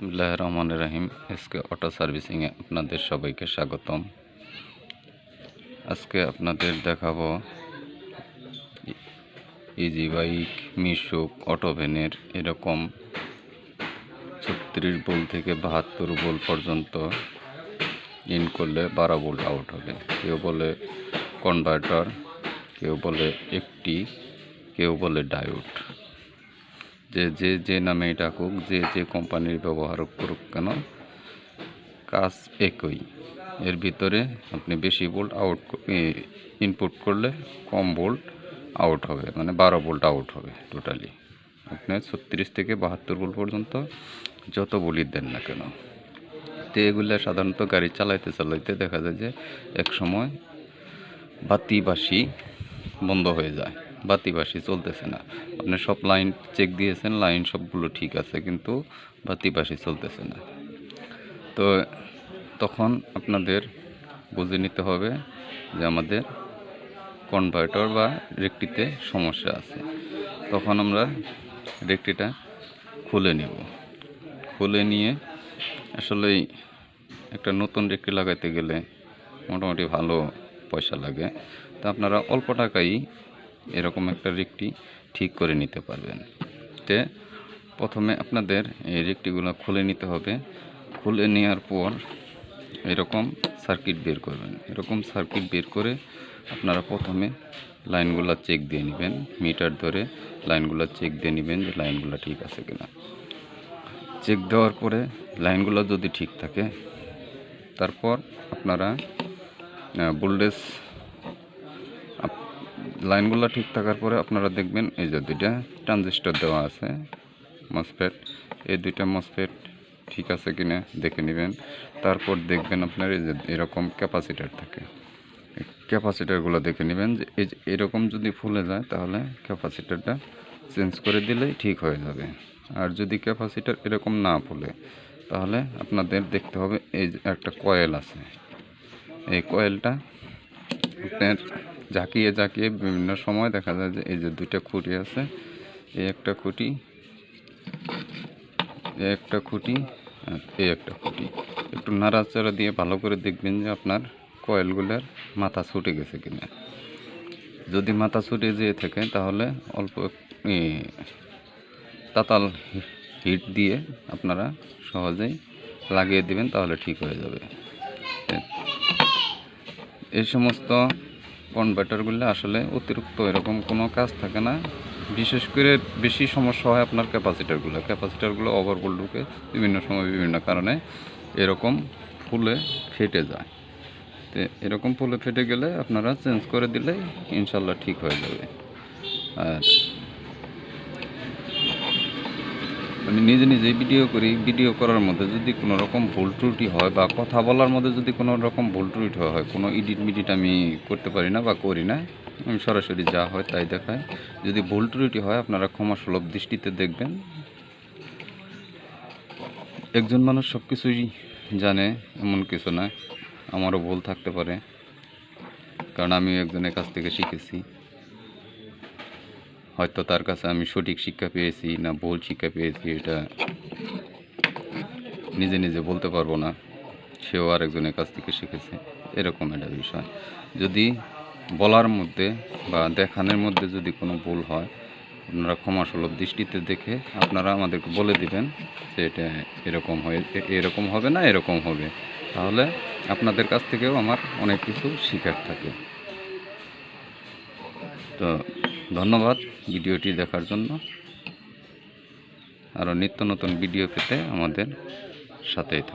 বিসমুল্লাহ রহমান রাহিম। এসকে অটো সার্ভিসিংয়ে আপনাদের সবাইকে স্বাগতম। আজকে আপনাদের দেখাবো ইজি বাইক মিশুক অটো ভ্যানের এরকম ছত্রিশ বোল থেকে বাহাত্তর বোল পর্যন্ত ইন করলে বারো বোল্ট আউট হবে। কেউ বলে কনভার্টার কেউ বলে একটি, কেউ বলে ডায়োড যে যে যে নামে ডাকুক যে যে কোম্পানির ব্যবহার করুক কেন, কাজ একই। এর ভিতরে আপনি বেশি বোল্ট আউট ইনপুট করলে কম বোল্ট আউট হবে মানে বারো বোল্ট আউট হবে টোটালি আপনি ছত্রিশ থেকে বাহাত্তর বোল্ট পর্যন্ত যত বলি দেন না কেন। তো এগুলো সাধারণত গাড়ি চালাইতে চালাইতে দেখা যায় যে এক সময় বাতি বাসি বন্ধ হয়ে যায়। বাতি বাসি চলতেছে না। আপনি সব লাইন চেক দিয়েছেন লাইন সবগুলো ঠিক আছে, কিন্তু বাতি বাসি চলতেছে না। তো তখন আপনাদের বুঝে নিতে হবে যে আমাদের কনভার্টার বা রেকটিতে সমস্যা আছে। তখন আমরা রেকটিটা খুলে নেব। খুলে নিয়ে আসলে একটা নতুন রেকটি লাগাইতে গেলে মোটামুটি ভালো পয়সা লাগে। তা আপনারা অল্প টাকায় এরকম একটা রেকটি ঠিক করে নিতে পারবেন। তে প্রথমে আপনাদের এই রেকটিগুলো খুলে নিতে হবে। খুলে নেওয়ার পর এরকম সার্কিট বের করবেন। এরকম সার্কিট বের করে আপনারা প্রথমে লাইনগুলো চেক দিয়ে নেবেন। মিটার ধরে লাইনগুলো চেক দিয়ে নেবেন যে লাইনগুলো ঠিক আছে কিনা। চেক দেওয়ার পরে লাইনগুলো যদি ঠিক থাকে, তারপর আপনারা বোল্ডেজ লাইনগুলো ঠিক থাকার পরে আপনারা দেখবেন এই যে দুইটা ট্রানজিস্টর দেওয়া আছে মসফেট এই দুইটা মসফেট ঠিক আছে কিনা দেখে নেবেন। তারপর দেখবেন আপনার এই যে এরকম ক্যাপাসিটার থাকে। ক্যাপাসিটারগুলো দেখে নেবেন যে এই এরকম যদি ফুলে যায় তাহলে ক্যাপাসিটারটা চেঞ্জ করে দিলেই ঠিক হয়ে যাবে। আর যদি ক্যাপাসিটার এরকম না ফুলে, তাহলে আপনাদের দেখতে হবে এই যে একটা কয়েল আছে। এই কয়েলটা আপনার ঝাঁকিয়ে ঝাঁকিয়ে বিভিন্ন সময় দেখা যায় যে এই যে দুইটা খুঁটি আছে, এই একটা খুঁটি, এই একটা খুঁটি এই একটা খুঁটি। একটু নাড়াচাড়া দিয়ে ভালো করে দেখবেন যে আপনার কয়েলগুলোর মাথা ছুটে গেছে কিনা। যদি মাথা ছুটে যেয়ে থাকে, তাহলে অল্প তাতাল হিট দিয়ে আপনারা সহজেই লাগিয়ে দিবেন, তাহলে ঠিক হয়ে যাবে। এই সমস্ত কনভার্টারগুলো আসলে অতিরিক্ত এরকম কোনো কাজ থাকে না। বিশেষ করে বেশি সমস্যা হয় আপনার ক্যাপাসিটারগুলো। ক্যাপাসিটারগুলো ওভারবোল ঢুকে বিভিন্ন সময় বিভিন্ন কারণে এরকম ফুলে ফেটে যায়। তো এরকম ফুলে ফেটে গেলে আপনারা চেঞ্জ করে দিলে ইনশাল্লাহ ঠিক হয়ে যাবে। আর আমি নিজে নিজে ভিডিও করি ভিডিও করার মধ্যে যদি কোনো রকম ভুল ত্রুটি হয় বা কথা বলার মধ্যে যদি কোনো রকম ভুল ত্রুটি হয় কোনো এডিট মিডিট আমি করতে পারি না বা করি না, আমি সরাসরি যা হয় তাই দেখাই। যদি ভুল ত্রুটি হয়, আপনারা ক্ষমা সুলভ দৃষ্টিতে দেখবেন। একজন মানুষ সব কিছুই জানে, এমন কিছু না, আমারও ভুল থাকতে পারে, কারণ আমি একজনের কাছ থেকে শিখেছি। হয়তো তার কাছে আমি সঠিক শিক্ষা পেয়েছি না ভুল শিক্ষা পেয়েছি, এটা নিজে নিজে বলতে পারব না। সেও আরেকজনের কাছ থেকে শিখেছে, এরকম একটা বিষয়। যদি বলার মধ্যে বা দেখানোর মধ্যে যদি কোনো ভুল হয়, আপনারা ক্ষমাসুলভ দৃষ্টিতে দেখে আপনারা আমাদেরকে বলে দিবেন যে এটা এরকম হয়ে এরকম হবে না, এরকম হবে। তাহলে আপনাদের কাছ থেকেও আমার অনেক কিছু শিখার থাকে। তো ধন্যবাদ ভিডিওটি দেখার জন্য। আরও নিত্য নতুন ভিডিও পেতে আমাদের সাথেই